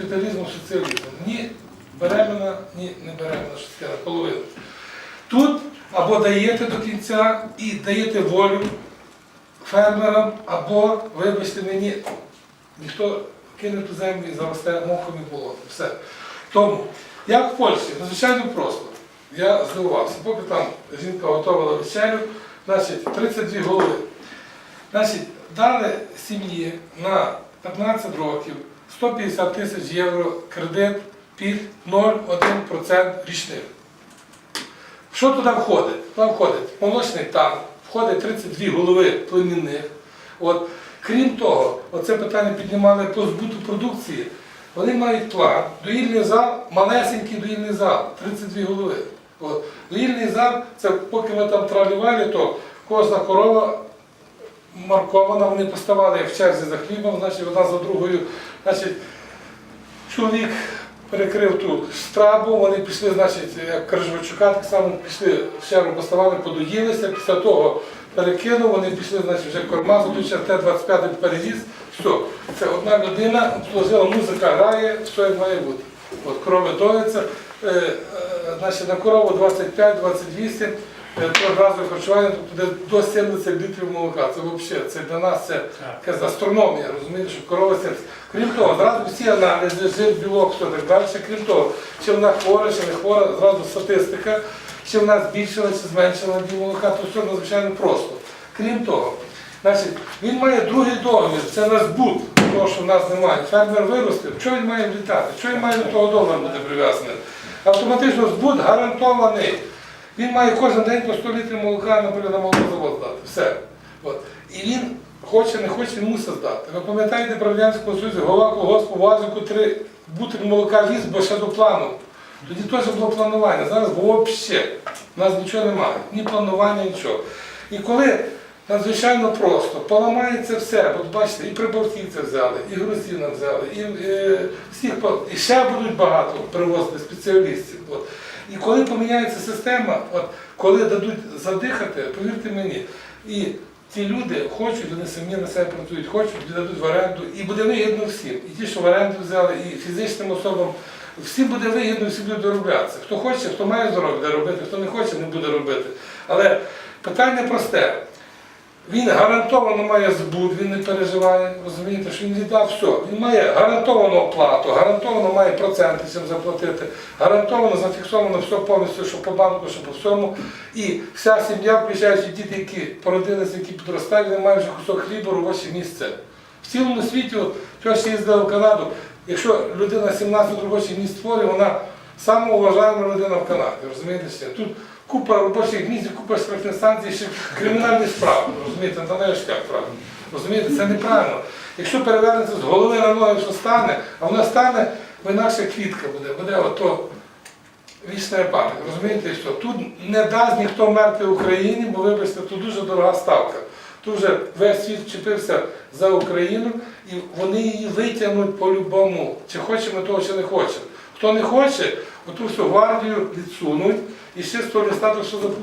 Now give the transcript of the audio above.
капіталізму, соціалізму. Ні беремена, ні не беремена, що таке наполовину. Тут або даєте до кінця і даєте волю фермерам, або, вибачте мені, ніхто кине ту землю і заросте мохом і болотом. Все. Тому, як в Польщі, надзвичайно просто. Я здивувався, поки там жінка готувала вечерю, значить, 32 голови. Значить, дали сім'ї на 15 років 150 тисяч євро кредит під 0,1% річних. Що туди входить? Туди входить молочний танк, входить 32 голови племінних. От. Крім того, оце питання піднімали по збуту продукції. Вони мають план, доїльний зал, малесенький доїльний зал, 32 голови. От. Доїльний зал, це поки ми там тралювали, то кожна корова маркована, вони поставали в черзі за хлібом, значить одна за другою. Значить, чоловік перекрив ту страбу, вони пішли, значить, як Крижовичука, так само пішли в черву, поставали, подоїлися, після того перекинув, вони пішли, значить, вже корма, задуча Т-25 перевіз, все. Це одна людина, обслужила, музика грає, все як має бути. От, корови доїться, е, е, значить, на корову 25-28, е, трьохразове харчування, тобто до 70 літрів молока. Це взагалі, це для нас це якась астрономія, розумієте, що корова 70. Крім того, зразу всі аналізи, жир, білок, все так далі. Крім того, чи вона хвора, чи не хвора, зразу статистика, чи вона збільшила, чи зменшила молока, то все надзвичайно просто. Крім того, значить, він має другий договір, це на збут, того, що в нас немає. Фермер виростив, що він має влітати, що він має до того договору бути прив'язаний. Автоматично збут гарантований. Він має кожен день по 100 літрів молока, наприклад, на молокозавод здати. Все. От. І він хоче, не хоче, мусить здати. Ви пам'ятаєте про Радянському Союзі, голова колгоспу Вазику три бутиль молока віз, бо ще до плану. Тоді теж було планування. Зараз взагалі. У нас нічого немає. Ні планування, нічого. І коли надзвичайно просто, поламається все, от бачите, і прибортівця взяли, і грузина взяли, і е, всіх по- і ще будуть багато привозити спеціалістів. От. І коли поміняється система, от, коли дадуть задихати, повірте мені, і ті люди хочуть, вони самі на себе працюють, хочуть, віддадуть в оренду, і буде вигідно всім. І ті, що в оренду взяли, і фізичним особам, всім буде вигідно, всі будуть дороблятися. Хто хоче, хто має здоров'я, робити, хто не хоче, не буде робити. Але питання просте. Він гарантовано має збут, він не переживає, розумієте, що він віддав все. Він має гарантовану оплату, гарантовано має проценти цим заплатити, гарантовано зафіксовано все повністю, що по банку, що по всьому. І вся сім'я, включаючи діти, які породилися, які підростають, вони мають вже кусок хліба, робоче місце. В цілому світі, що ще їздили в Канаду, якщо людина 17 робочих місць створює, вона самоуважаема людина в Канаді, розумієте? Тут купа робочих місць, купа штрафних станцій, ще кримінальні справи, розумієте, на шлях правильно. Розумієте, це неправильно. Якщо перевернеться з голови на ноги, що стане, а вона стане, бо інакше квітка буде, буде ото вічна пам'ять. Розумієте, що тут не дасть ніхто мерти Україні, бо вибачте, тут дуже дорога ставка. Тут вже весь світ вчепився за Україну і вони її витягнуть по-любому, чи хочемо того, чи не хочемо. Хто не хоче, оту всю гвардію відсунуть і ще того листати, що